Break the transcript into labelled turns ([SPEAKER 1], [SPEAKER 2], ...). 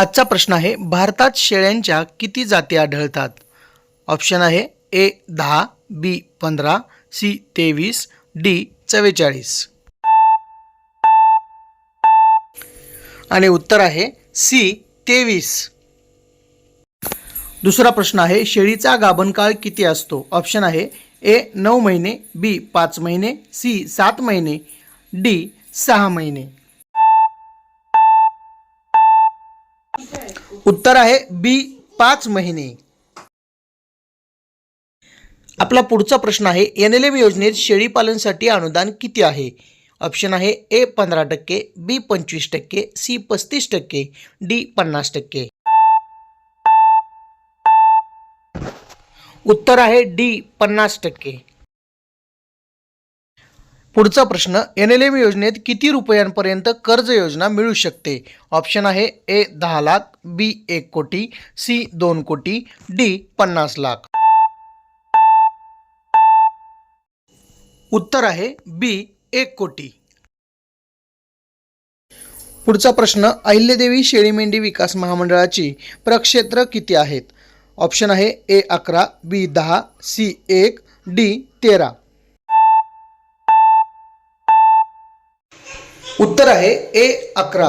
[SPEAKER 1] आजचा प्रश्न आहे भारतात शेळ्यांच्या किती जाती आढळतात? ऑप्शन आहे ए दहा बी पंधरा सी तेवीस डी चव्वेचाळीस. आणि उत्तर आहे सी तेवीस. दुसरा प्रश्न आहे शेळीचा गाभणकाळ किती असतो? ऑप्शन आहे ए नऊ महिने बी पाच महिने सी सात महिने डी सहा महिने. उत्तर आहे बी पाच महिने. आपला पुढचा प्रश्न आहे एन एल एम योजनेत शेळीपालनसाठी अनुदान किती आहे? ऑप्शन आहे ए पंधरा टक्के बी पंचवीस टक्के सी पस्तीस टक्के डी पन्नास टक्के. उत्तर आहे डी पन्नास टक्के. पुढचा प्रश्न एन एल एम योजनेत किती रुपयांपर्यंत कर्ज योजना मिळू शकते? ऑप्शन आहे ए दहा लाख बी एक कोटी सी दोन कोटी डी पन्नास लाख. उत्तर आहे बी एक कोटी. पुढचा प्रश्न अहिल्यादेवी शेळी मेंढी विकास महामंडळाची प्रक्षेत्र किती आहेत? ऑप्शन आहे ए अकरा बी दहा सी एक डी तेरा. उत्तर आहे ए अकरा.